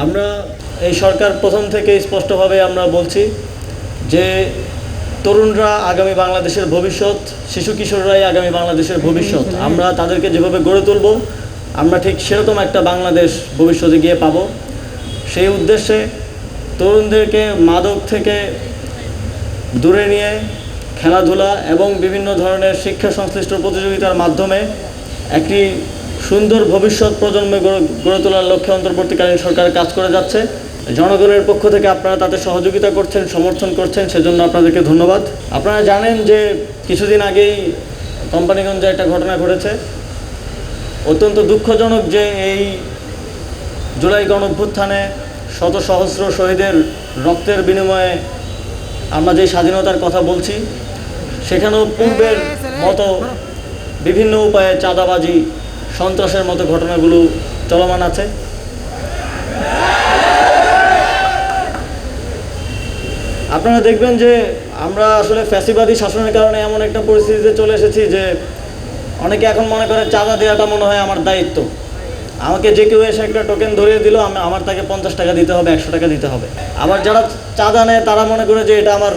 আমরা এই সরকার প্রথম থেকে স্পষ্টভাবে আমরা বলছি যে তরুণরা আগামী বাংলাদেশের ভবিষ্যৎ শিশু কিশোররাই আগামী বাংলাদেশের ভবিষ্যৎ। আমরা তাদেরকে যেভাবে গড়ে তুলব আমরা ঠিক সেরকম একটা বাংলাদেশ ভবিষ্যতে গিয়ে পাব। সেই উদ্দেশ্যে তরুণদেরকে মাদক থেকে দূরে নিয়ে খেলাধুলা এবং বিভিন্ন ধরনের শিক্ষা সংশ্লিষ্ট প্রতিযোগিতার মাধ্যমে একটি সুন্দর ভবিষ্যৎ প্রজন্মে গড়ে- তোলার লক্ষ্যে অন্তর্বর্তীকালীন সরকার কাজ করে যাচ্ছে। জনগণের পক্ষ থেকে আপনারা তাদের সহযোগিতা করছেন, সমর্থন করছেন, সেজন্য আপনাদেরকে ধন্যবাদ। আপনারা জানেন যে কিছুদিন আগেই কোম্পানিগঞ্জে একটা ঘটনা ঘটেছে। অত্যন্ত দুঃখজনক যে এই জুলাই গণঅভ্যুত্থানে শত সহস্র শহীদের রক্তের বিনিময়ে আমরা যে স্বাধীনতার কথা বলছি, সেখানেও পূর্বের মতো বিভিন্ন উপায়ে চাঁদাবাজি সন্ত্রাসের মতো ঘটনাগুলো চলমান আছে। আপনারা দেখবেন যে আমরা আসলে ফ্যাসিবাদী শাসনের কারণে এমন একটা পরিস্থিতিতে চলে এসেছি যে অনেকে এখন মনে করে চাঁদা দেওয়াটা মনে হয় আমার দায়িত্ব। আমাকে যে কেউ এসে একটা টোকেন ধরিয়ে দিল, আমি, আমার তাকে পঞ্চাশ টাকা দিতে হবে, একশো টাকা দিতে হবে। আবার যারা চাঁদা নেয়, তারা মনে করে যে এটা আমার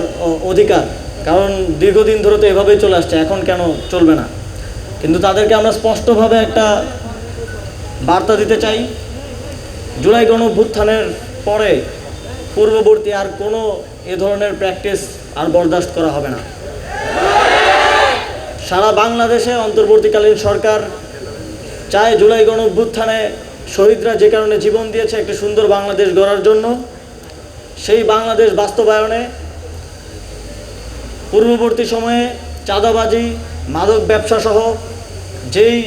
অধিকার। কারণ দীর্ঘদিন ধরে তো এভাবেই চলে আসছে, এখন কেন চলবে না? কিন্তু তাদেরকে আমরা স্পষ্টভাবে একটা বার্তা দিতে চাই। জুলাই গণভ্যুত্থানের পরে পূর্ববর্তী আর কোনো এ ধরনের প্র্যাকটিস আর বরদাস্ত করা হবে না। সারা বাংলাদেশে অন্তর্বর্তীকালীন সরকার চায় জুলাই গণ অভ্যুত্থানে শহীদরা যে কারণে জীবন দিয়েছে একটি সুন্দর বাংলাদেশ গড়ার জন্য। সেই বাংলাদেশ বাস্তবায়নে পূর্ববর্তী সময়ে চাঁদাবাজি, মাদক ব্যবসা সহ যেই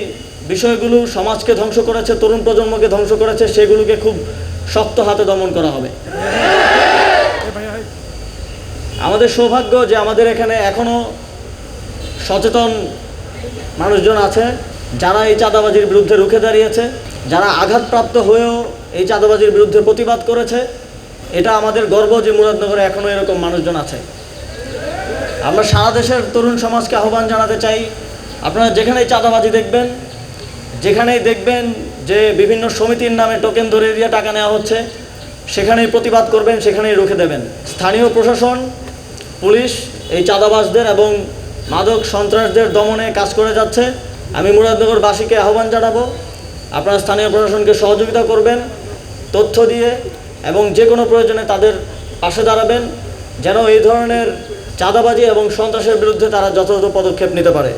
বিষয়গুলো সমাজকে ধ্বংস করেছে, তরুণ প্রজন্মকে ধ্বংস করেছে, সেগুলোকে খুব শক্ত হাতে দমন করা হবে। আমাদের সৌভাগ্য যে আমাদের এখানে এখনও সচেতন মানুষজন আছে, যারা এই চাঁদাবাজির বিরুদ্ধে রুখে দাঁড়িয়েছে, যারা আঘাতপ্রাপ্ত হয়েও এই চাঁদাবাজির বিরুদ্ধে প্রতিবাদ করেছে, এটা আমাদের গর্ব যে মুরাদনগরে এখনও এরকম মানুষজন আছে। আমরা সারা দেশের তরুণ সমাজকে আহ্বান জানাতে চাই আপনারা যেখানেই চাঁদাবাজি দেখবেন, যেখানেই দেখবেন যে বিভিন্ন সমিতির নামে টোকেন ধরে দিয়ে টাকা নেওয়া হচ্ছে, সেখানেই প্রতিবাদ করবেন, সেখানেই রুখে দেবেন। স্থানীয় প্রশাসন, পুলিশ, এই চাঁদাবাজদের এবং মাদক সন্ত্রাসদের দমনে কাজ করে যাচ্ছে। আমি মুরাদনগরবাসীকে আহ্বান জানাব, আপনারা স্থানীয় প্রশাসনকে সহযোগিতা করবেন, তথ্য দিয়ে এবং যে কোনো প্রয়োজনে তাদের পাশে দাঁড়াবেন, যেন এই ধরনের চাঁদাবাজি এবং সন্ত্রাসের বিরুদ্ধে তারা যথাযথ পদক্ষেপ নিতে পারে।